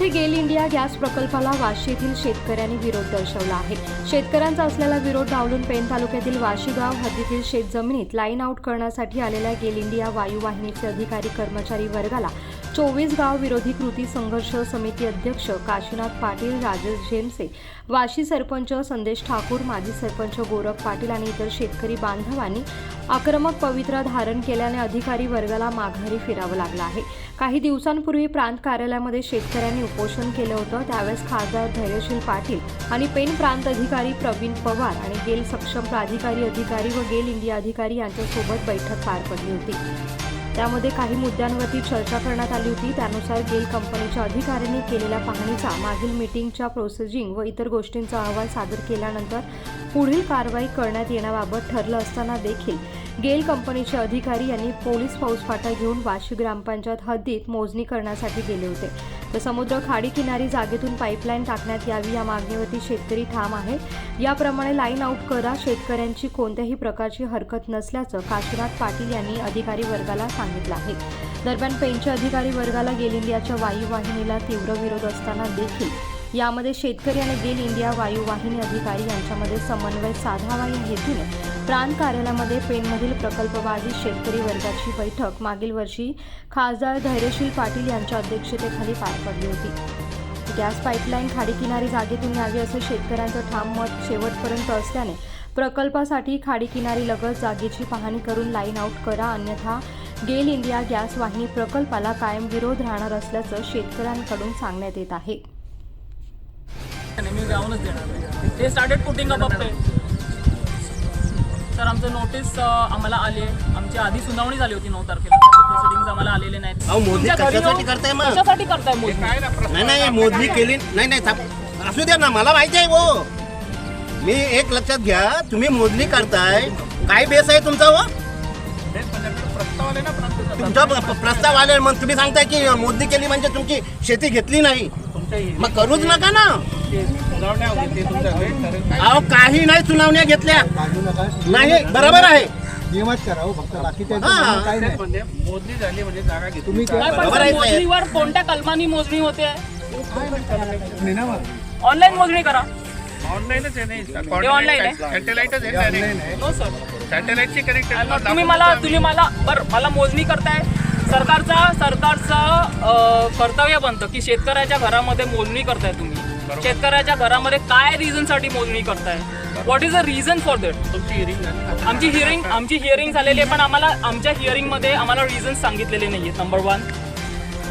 येथे गेल India gas प्रकल्पाला वाशी येथील शेतकऱ्यांनी विरोध दर्शवला आहे. शेतकऱ्यांचा असलेला विरोध डावलून पेण तालुक्यातील वाशी गाव हद्दीतील शेतजमिनीत लाईन आऊट करण्यासाठी आलेल्या गेल इंडिया वायुवाहिनीचे अधिकारी कर्मचारी वर्गाला चोवीस गाव विरोधी कृती संघर्ष समिती अध्यक्ष काशीनाथ पाटील राजेश झेमसे वाशी सरपंच संदेश ठाकूर माजी सरपंच गोरख पाटील आणि इतर शेतकरी बांधवांनी आक्रमक पवित्रा धारण केल्याने अधिकारी वर्गाला माघारी फिरावं लागलं आहे. काही दिवसांपूर्वी प्रांत कार्यालयामध्ये शेतकऱ्यांनी उपोषण केलं होतं. त्यावेळेस खासदार धैर्यशील पाटील आणि पेन प्रांत अधिकारी प्रवीण पवार आणि गेल सक्षम प्राधिकारी अधिकारी व गेल इंडिया अधिकारी यांच्यासोबत बैठक पार पडली होती. त्यामध्ये काही मुद्द्यांवरती चर्चा करण्यात आली होती. त्यानुसार गेल कंपनीच्या अधिकाऱ्यांनी केलेल्या पाहणीचा मागील मीटिंगच्या प्रोसेसिंग व इतर गोष्टींचा अहवाल सादर केल्यानंतर पुढील कारवाई करण्यात येण्याबाबत ठरलं असताना देखील गेल कंपनीचे अधिकारी यांनी पोलीस फौजफाटा घेऊन वाशी ग्रामपंचायत हद्दीत मोजणी करण्यासाठी गेले होते. तर समुद्र खाडी किनारी जागेतून पाईपलाईन टाकण्यात यावी या मागणीवरती शेतकरी ठाम आहेत याप्रमाणे लाईन आऊट करा शेतकऱ्यांची कोणत्याही प्रकारची हरकत नसल्याचं काशीनाथ पाटील यांनी अधिकारी वर्गाला सांगितलं आहे. दरम्यान पेनच्या अधिकारी वर्गाला गेल इंडियाच्या वायुवाहिनीला तीव्र विरोध असताना देखील यामध्ये शेतकरी आणि गेल इंडिया वायुवाहिनी अधिकारी यांच्यामध्ये समन्वय साधावा या हेतूने प्रांत कार्यालयामध्ये पेणमधील प्रकल्पवादी शेतकरी वर्गाची बैठक. मागील वर्षी खासदार धैर्यशील पाटील यांच्या अध्यक्षतेखाली पार पडली होती. गॅस पाईपलाईन खाडीकिनारी जागेतून न्यावी असं शेतकऱ्यांचं ठाम मत शेवटपर्यंत असल्याने प्रकल्पासाठी खाडीकिनारी लगत जागेची पाहणी करून लाईन आऊट करा अन्यथा गेल इंडिया गॅस वाहिनी प्रकल्पाला कायम विरोध राहणार असल्याचं शेतकऱ्यांकडून सांगण्यात येत आहे. जाऊनच देणार ते started putting up pay sir आमचं नोटीस आम्हाला आली आहे. आमची आधी सुनावणी झाली होती नऊ तारखेला. त्याचे प्रोसिडिंग्स आम्हाला आलेले नाहीत. अहो, मोजणी तुमच्या घरी कशासाठी येऊन- करताय मग? कशासाठी करताय नाही केली नाही नाही थांब. असू द्या ना मला माहिती आहे वो. मी एक लक्षात घ्या तुम्ही मोजणी करताय काय बेस आहे तुमचा व? तुमचा प- प- प्रस्ताव आले मग तुम्ही सांगताय की मोजणी केली म्हणजे तुमची शेती घेतली नाही. मग करूच नका ना. अहो काही नाही सुनावण्या घेतल्या. नाही बरोबर आहे. नियमात करा हो फक्त बाकी हा. त्याचं काही नाही. म्हणजे मोजणी झाली म्हणजे जागा घेतो तुम्ही काय काय पण बरोबर आहे, साहेब. मोजणीवर कोणत्या कलमानी मोजणी होते? ऑनलाईन मोजणी करा. ऑनलाईनच आहे नाही online आहे? सॅटेलाइटच आहे ऑनलाईन आहे. हो सर. सॅटेलाइटची आणि मग कनेक्टेड तुम्ही मला तुम्ही मला बरं मला मोजणी करताय. सरकारचा सरकारचं अं, कर्तव्य बनतं की शेतकऱ्याच्या घरामध्ये मोजणी करताय तुम्ही. शेतकऱ्याच्या घरामध्ये काय रिझनसाठी मोजणी करताय? What is the reason for that तुमची हिअरिंग आमची हिअरिंग आमची हिअरिंग झालेली आहे पण आम्हाला आमच्या हिअरिंगमध्ये आम्हाला रिझन सांगितलेले नाही आहेत नंबर वन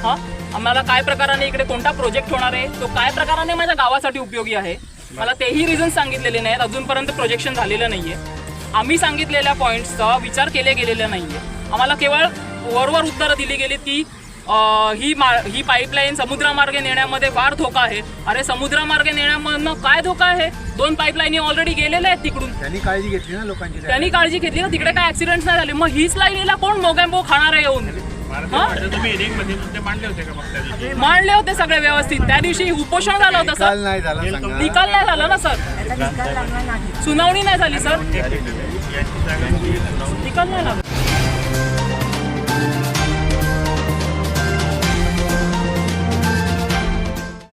हां? आम्हाला काय प्रकाराने इकडे कोणता प्रोजेक्ट होणार आहे? तो काय प्रकाराने माझ्या गावासाठी उपयोगी आहे? मला तेही रिझन सांगितलेले नाहीत अजूनपर्यंत प्रोजेक्शन झालेलं नाही आहे आम्ही सांगितलेल्या पॉईंट्सचा विचार केले गेलेला नाही आहे आम्हाला केवळ वरवर उत्तरं दिली गेलीत की अं, ही मा ही पाईपलाईन समुद्रामार्गे नेण्यामध्ये फार धोका आहे. अरे समुद्रामार्गे नेण्यामधनं काय धोका आहे? दोन पाईपलाईनी ऑलरेडी गेलेल्या आहेत तिकडून. त्यांनी काळजी घेतली ना लोकांची त्यांनी काळजी घेतली ना तिकडे काय ऍक्सिडेंट नाही झाले. मग हीच लाईनीला कोण मोगॅम्बो खाणार आहे येऊन? हा? तुम्ही हिअरिंगमध्ये मुद्दे मांडले होते सगळे व्यवस्थित. त्या दिवशी उपोषण झालं होतं निकाल सर. नाही झाला सांगा. निकाल नाही झाला ना सर. सुनावणी नाही झाली सर. निकाल नाही झाला